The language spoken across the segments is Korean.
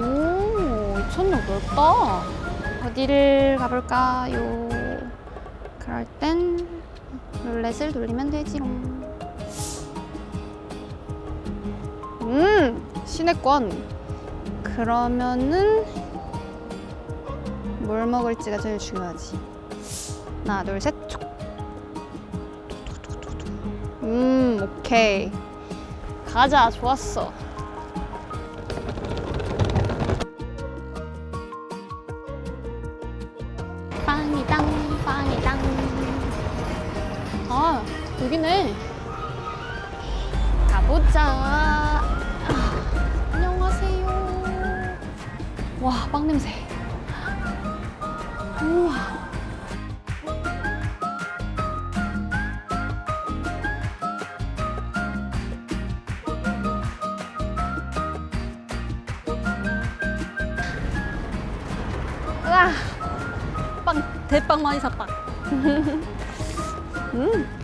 오, 2,000역 넓다. 어디를 가볼까요? 그럴 땐 룰렛을 돌리면 되지롱. 음, 시내권. 그러면은 뭘 먹을지가 제일 중요하지. 하나, 둘, 셋. 촉. 음, 오케이. 가자, 좋았어. 여기네. 가보자. 아, 안녕하세요. 와, 빵 냄새. 우와. 으아. 빵 대빵 많이 샀다. 음. 음,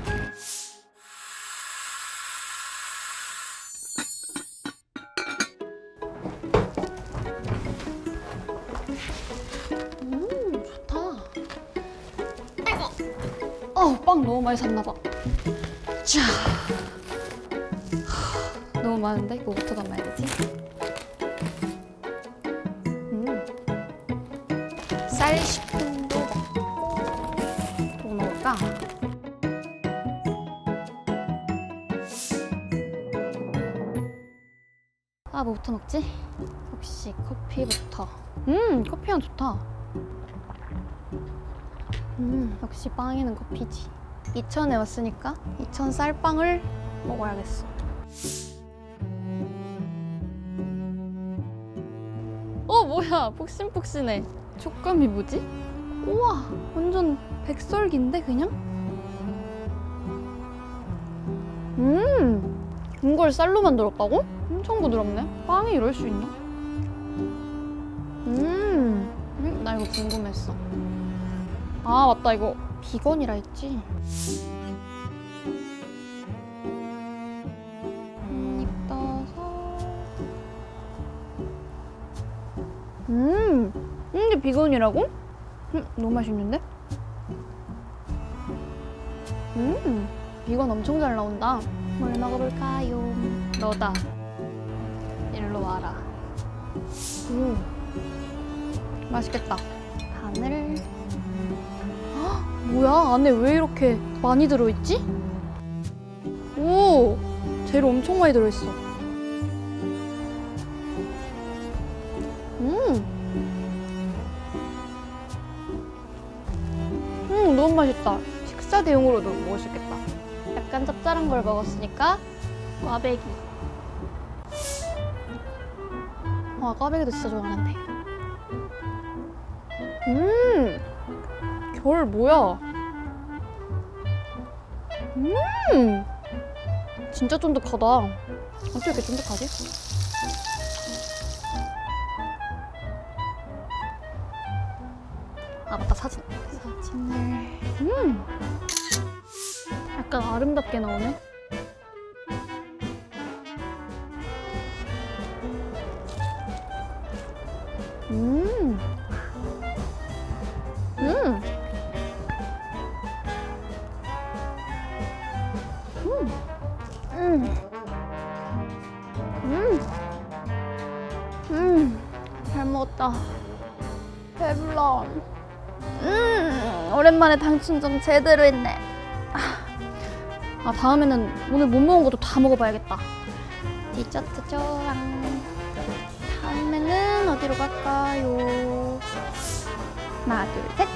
어, 빵 너무 많이 샀나 봐. 자. 하, 너무 많은데 이거부터 담아야 되지? 음. 쌀 식품도 먹고 또 먹을까? 아 뭐부터 먹지? 혹시 커피부터 음 커피향 좋다 음 역시 빵에는 커피지 이천에 왔으니까 이천 쌀빵을 먹어야겠어 어 뭐야 폭신폭신해 촉감이 뭐지? 우와 완전 백설기인데 그냥? 음 이걸 쌀로 만들었다고? 엄청 부드럽네 빵이 이럴 수 있나? 음, 음, 나 이거 궁금했어 아 맞다 이거 비건이라 했지 한입 떠서 음 이게 비건이라고? 음, 너무 맛있는데? 음, 비건 엄청 잘 나온다. 뭘 먹어볼까요? 너다. 일로 와라. 음, 맛있겠다. 바늘. 헉, 뭐야? 안에 왜 이렇게 많이 들어있지? 오, 재료 엄청 많이 들어있어. 음. 음, 너무 맛있다. 식사 대용으로도 먹을 수 있겠다. 약간 짭짤한 걸 먹었으니까 꽈배기. 와, 꽈배기도 진짜 좋아하는데. 음, 결 뭐야? 음, 진짜 쫀득하다. 어떻게 이렇게 쫀득하지? 아 맞다 사진 사진을 음 약간 아름답게 나오네 음 음. 음. 음. 음. 잘 먹었다. 배불러. 음, 오랜만에 당춘정 제대로 했네. 아, 다음에는 오늘 못 먹은 것도 다 먹어봐야겠다. 디저트 좋아랑. 다음에는 어디로 갈까요? 하나, 둘, 셋.